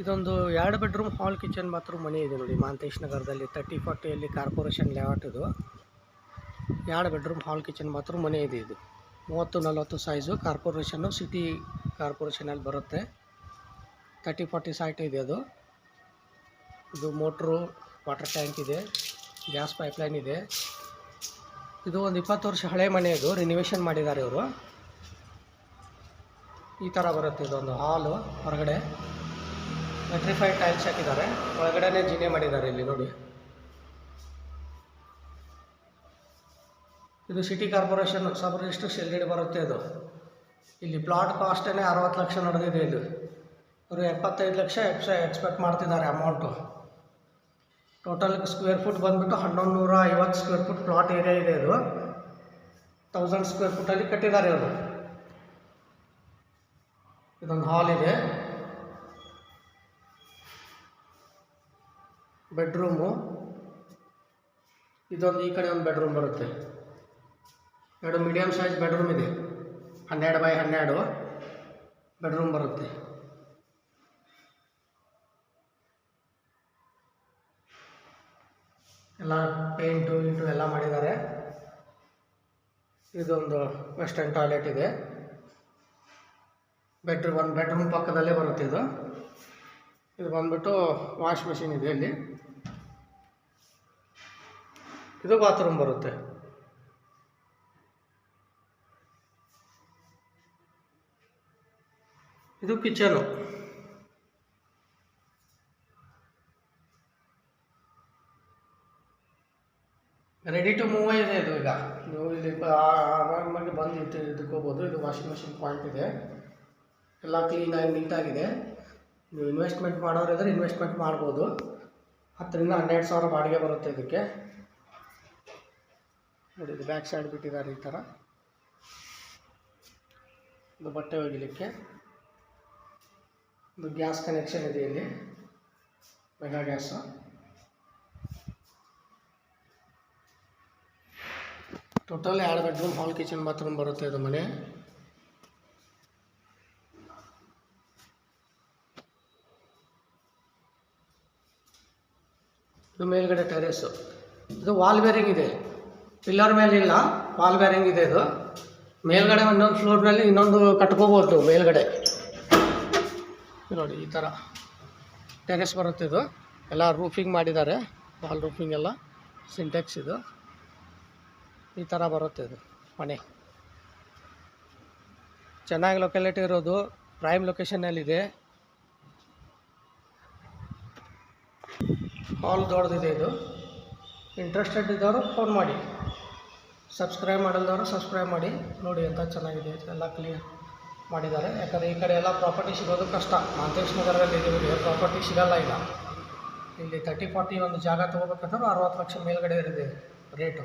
ಇದೊಂದು ಎರಡು bedroom, hall, kitchen ಮಾತ್ರ ಮನೆ ಇದೆ ನೋಡಿ. ಮಹಾಂತೇಶ್ ನಗರದಲ್ಲಿ ತರ್ಟಿ, ಫಾರ್ಟಿಯಲ್ಲಿ ಕಾರ್ಪೊರೇಷನ್ ಲೇಔಟ್ ಇದು. ಎರಡು ಬೆಡ್ರೂಮ್, ಹಾಲ್, ಕಿಚನ್ ಮಾತ್ರ ಮನೆ ಇದೆ ಇದು. ಮೂವತ್ತು, ನಲವತ್ತು ಸೈಜು ಕಾರ್ಪೊರೇಷನ್ನು, ಸಿಟಿ ಕಾರ್ಪೊರೇಷನಲ್ಲಿ ಬರುತ್ತೆ. ತರ್ಟಿ, ಫಾರ್ಟಿ ಸೈಟ್ ಇದೆ ಅದು. ಇದು ಮೋಟ್ರು, ವಾಟರ್ ಟ್ಯಾಂಕ್ ಇದೆ. ಗ್ಯಾಸ್ ಪೈಪ್ಲೈನ್ ಇದೆ. ಇದು ಒಂದು ಇಪ್ಪತ್ತು ವರ್ಷ ಹಳೆ ಮನೆ ಇದು. ರಿನಿವೇಷನ್ ಮಾಡಿದ್ದಾರೆ ಇವರು. ಈ ಥರ ಬರುತ್ತೆ ಇದೊಂದು ಹಾಲು ಹೊರಗಡೆ. ಮೆಟ್ರಿಫೈಡ್ ಟೈಲ್ಸ್ ಹಾಕಿದ್ದಾರೆ. ಒಳಗಡೆನೆ ಜಿನೆ ಮಾಡಿದ್ದಾರೆ ಇಲ್ಲಿ ನೋಡಿ. ಇದು ಸಿಟಿ ಕಾರ್ಪೊರೇಷನ್ ಸಬ್ ರಿಜಿಸ್ಟರ್ ಶೆಲ್ಗಡೆ ಬರುತ್ತೆ ಅದು ಇಲ್ಲಿ ಪ್ಲಾಟ್ ಕಾಸ್ಟೇ ಅರವತ್ತು ಲಕ್ಷ ನಡೆದಿದೆ ಇದು ಅವರು ಎಪ್ಪತ್ತೈದು ಲಕ್ಷ ಎಕ್ಸ್ ಎಕ್ಸ್ಪೆಕ್ಟ್ ಮಾಡ್ತಿದ್ದಾರೆ ಅಮೌಂಟು ಟೋಟಲ್ ಸ್ಕ್ವೇರ್ ಫುಟ್ ಬಂದುಬಿಟ್ಟು ಹನ್ನೊಂದು ನೂರ ಐವತ್ತು ಸ್ಕ್ವೇರ್ ಫುಟ್ ಪ್ಲಾಟ್ ಏರಿಯಾ ಇದೆ. ಇದು ತೌಸಂಡ್ ಸ್ಕ್ವೇರ್ ಫುಟ್ಟಲ್ಲಿ ಕಟ್ಟಿದ್ದಾರೆ ಇವರು. ಇದೊಂದು ಹಾಲ್ ಇದೆ. ಬೆಡ್ರೂಮು. ಇದೊಂದು ಈ ಕಡೆ ಒಂದು ಬೆಡ್ರೂಮ್ ಬರುತ್ತೆ. ಎರಡು ಮೀಡಿಯಮ್ ಸೈಜ್ ಬೆಡ್ರೂಮ್ ಇದೆ. ಹನ್ನೆರಡು ಬೈ ಹನ್ನೆರಡು ಬೆಡ್ರೂಮ್ ಬರುತ್ತೆ. ಎಲ್ಲ ಪೇಂಟು ಇಂಟು ಎಲ್ಲ ಮಾಡಿದ್ದಾರೆ. ಇದೊಂದು ವೆಸ್ಟರ್ನ್ ಟಾಯ್ಲೆಟ್ ಇದೆ. ಬೆಡ್ರೂಮ್ ಒಂದು ಬೆಡ್ರೂಮ್ ಪಕ್ಕದಲ್ಲೇ ಬರುತ್ತೆ ಇದು. ಇದು ಬಂದ್ಬಿಟ್ಟು ವಾಶ್ ಮೆಷಿನ್ ಇದೆ ಇಲ್ಲಿ. ಇದು ಬಾತ್ರೂಮ್ ಬರುತ್ತೆ. ಇದು ಕಿಚನು. ರೆಡಿ ಟು ಮೂವ್ ಇದೆ ಇದು ಈಗ. ನೀವು ಇಲ್ಲಿ ಆರಾಮಾಗಿ ಬಂದು ಇಟ್ಟು ಇದಕ್ಕೋಗ್ಬೋದು ಇದು ವಾಷಿಂಗ್ ಮೆಷಿನ್ ಪಾಯಿಂಟ್ ಇದೆ. ಎಲ್ಲ ಕ್ಲೀನಾಗಿ ನೀಟಾಗಿದೆ ನೀವು ಇನ್ವೆಸ್ಟ್ಮೆಂಟ್ ಮಾಡೋರಿದ್ರೆ ಇನ್ವೆಸ್ಟ್ಮೆಂಟ್ ಮಾಡ್ಬೋದು. ಹತ್ತರಿಂದ ಹನ್ನೆರಡು ಸಾವಿರ ಬಾಡಿಗೆ ಬರುತ್ತೆ ಇದಕ್ಕೆ. ನೋಡಿ, ಇದು ಬ್ಯಾಕ್ ಸೈಡ್ ಬಿಟ್ಟಿದ್ದಾರೆ ಈ ಥರ ಇದು ಬಟ್ಟೆ ಒಗಿಲಿಕ್ಕೆ. ಇದು ಗ್ಯಾಸ್ ಕನೆಕ್ಷನ್ ಇದೆ ಇಲ್ಲಿ. ಮೆಗಾ ಗ್ಯಾಸು ಟೋಟಲ್ ಎರಡು ಬೆಡ್ರೂಮ್ ಹಾಲ್ ಕಿಚನ್ ಬಾತ್ರೂಮ್ ಬರುತ್ತೆ ಇದು ಮನೆ. ಇದು ಮೇಲ್ಗಡೆ ಟೆರೇಸು ಇದು ವಾಲ್ ಬೇರಿಂಗ್ ಇದೆ. ಪಿಲ್ಲರ್ ಮೇಲೆ ಇಲ್ಲ ವಾಲ್ ಬೇರಿಂಗ್ ಇದೆ ಇದು. ಮೇಲ್ಗಡೆ ಒಂದೊಂದು ಫ್ಲೋರ್ನಲ್ಲಿ ಇನ್ನೊಂದು ಕಟ್ಕೋಬೋದು ಮೇಲ್ಗಡೆ. ನೋಡಿ, ಈ ಥರ ಟೆರೇಸ್ ಬರುತ್ತೆ ಇದು. ಎಲ್ಲ ರೂಫಿಂಗ್ ಮಾಡಿದ್ದಾರೆ ವಾಲ್ ರೂಫಿಂಗ್ ಎಲ್ಲ ಸಿಂಟೆಕ್ಸ್ ಇದು. ಈ ಥರ ಬರುತ್ತೆ ಇದು, ಮನೆ. ಚೆನ್ನಾಗಿ ಲೊಕ್ಯಾಲಿಟಿ ಇರೋದು ಪ್ರೈಮ್ ಲೊಕೇಶನ್ನಲ್ಲಿದೆ ಹಾಲ್ ದೊಡ್ಡದಿದೆ ಇದು. ಇಂಟ್ರೆಸ್ಟೆಡ್ ಇದ್ದವರು ಫೋನ್ ಮಾಡಿ. ಸಬ್ಸ್ಕ್ರೈಬ್ ಮಾಡಲ್ದವರು ಸಬ್ಸ್ಕ್ರೈಬ್ ಮಾಡಿ. ನೋಡಿ ಅಂತ ಚೆನ್ನಾಗಿದೆ ಎಲ್ಲ ಕ್ಲಿಯರ್ ಮಾಡಿದ್ದಾರೆ. ಯಾಕಂದರೆ ಈ ಕಡೆ ಎಲ್ಲ ಪ್ರಾಪರ್ಟಿ ಸಿಗೋದು ಕಷ್ಟ. ಮಹಂತೇಶ್ ನಗರದಲ್ಲಿ ಇದೆ ಪ್ರಾಪರ್ಟಿ ಸಿಗಲ್ಲ ಇಲ್ಲ ಇಲ್ಲಿ ತರ್ಟಿ ಫಾರ್ಟಿ ಒಂದು ಜಾಗ ತೊಗೋಬೇಕಂದ್ರೆ ಅರವತ್ತು ಲಕ್ಷ ಮೇಲುಗಡೆ ಇರಿದೆ ರೇಟು